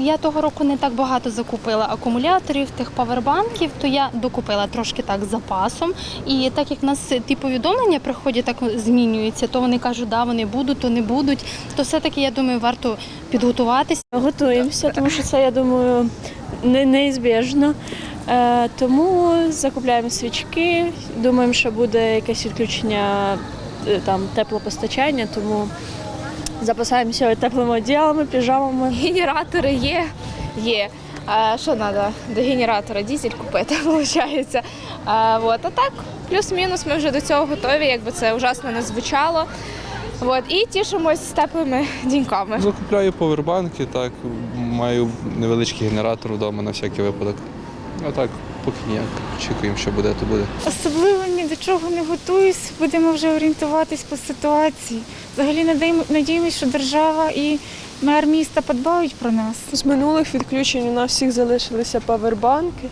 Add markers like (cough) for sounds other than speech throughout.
Я того року не так багато закупила акумуляторів, тих павербанків, то я докупила трошки так запасом. І так як в нас ті повідомлення приходять, так змінюються, то вони кажуть, да, вони будуть, то не будуть. То все-таки я думаю, варто підготуватися. Готуємося, тому що це, я думаю, не, неізбіжно. Е, тому закупляємо свічки, думаємо, що буде якесь відключення е, там, теплопостачання, тому запасаємося теплими одіялами, піжамами. (laughs) Генератори є, є. А що треба до генератора? Дізель купити, (laughs) виходить. А, от. а так, плюс-мінус, ми вже до цього готові, якби це ужасно не звучало. От. І тішимось теплими діньками. Закупляю повербанки, так, маю невеличкий генератор вдома на всякий випадок. А так, поки ніяк. Очікуємо, що буде, то буде. Особливо ні до чого не готуюсь, будемо вже орієнтуватись по ситуації. Взагалі надіємо- надіємось, що держава і мер міста подбають про нас. З минулих відключень у нас всіх залишилися павербанки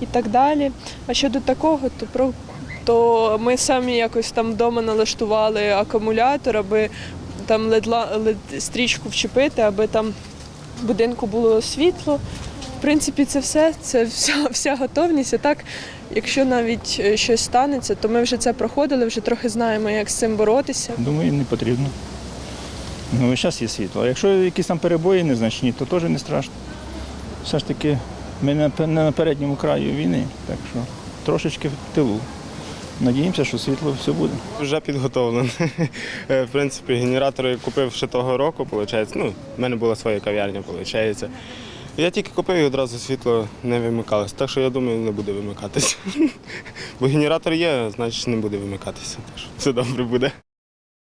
і так далі. А щодо такого, то про то ми самі якось там вдома налаштували акумулятор, аби там ледла стрічку вчепити, аби там в будинку було світло. В принципі, це все, це вся, вся готовність. А так, якщо навіть е, щось станеться, то ми вже це проходили, вже трохи знаємо, як з цим боротися. Думаю, їм не потрібно. Ну, час є світло. А якщо якісь там перебої незначні, то теж не страшно. Все ж таки, ми не на- передньому краю війни, так що трошечки в тилу. Надіємося, що світло все буде. Вже підготовлений. (laughs) Е, В принципі, генератор я купив ще того року, виходить. Ну, в мене була своя кав'ярня, виходить. Я тільки купив і одразу світло не вимикалося. Так що я думаю, не буде вимикатися. (laughs) Бо генератор є, значить не буде вимикатися. Так що все добре буде.